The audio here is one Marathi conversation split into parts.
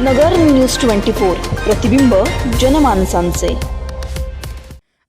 नगर न्यूज ट्वेंटी फोर प्रतिबिंब जनमानसांचे.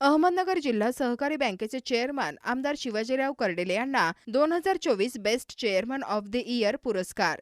अहमदनगर जिल्हा सहकारी बँकेचे चेअरमन आमदार शिवाजीराव कर्डेले यांना दोन हजार चोवीस best chairman of the year पुरस्कार.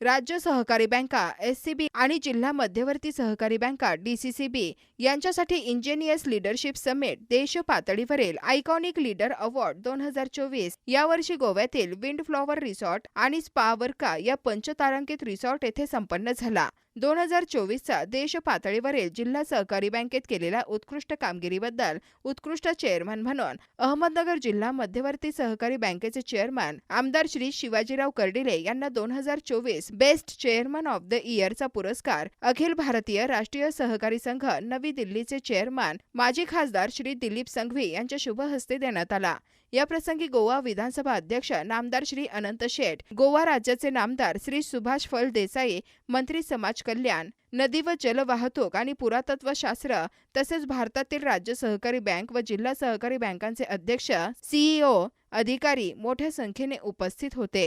राज्य सहकारी बँका एससीबी आणि जिल्हा मध्यवर्ती सहकारी बँका डीसीसीबी यांच्यासाठी इंजिनियर्स लिडरशिप समिट देश पातळीवरील आयकॉनिक लीडर अवॉर्ड दोन हजार चोवीस यावर्षी गोव्यातील विंड फ्लॉवर रिसॉर्ट आणि स्पा वर्का या पंचतारांकित रिसॉर्ट येथे संपन्न झाला. दोन हजार चोवीसचा देश पातळीवरील जिल्हा सहकारी बँकेत केलेल्या उत्कृष्ट कामगिरीबद्दल उत्कृष्ट चेअरमन म्हणून अहमदनगर जिल्हा मध्यवर्ती सहकारी बँकेचे चेअरमन आमदार श्री शिवाजीराव कर्डिले यांना दोन हजार चोवीस बेस्ट चेअरमन ऑफ द इयरचा पुरस्कार. अखिल भारतीय राष्ट्रीय सहकारी संघ नवी दिल्लीचे चेअरमन माजी खासदार श्री दिलीप संघवी यांच्या शुभ हस्ते देण्यात आला. या प्रसंगी गोवा विधानसभा अध्यक्ष नामदार श्री अनंत शेठ गोवा राज्याचे नामदार श्री सुभाष फळ देसाई मंत्री समाज कल्याण नदी व जल वाहतूक आणि पुरातत्वशास्त्र तसेच भारतातील राज्य सहकारी बँक व जिल्हा सहकारी बँकांचे अध्यक्ष सीईओ अधिकारी मोठ्या संख्येने उपस्थित होते.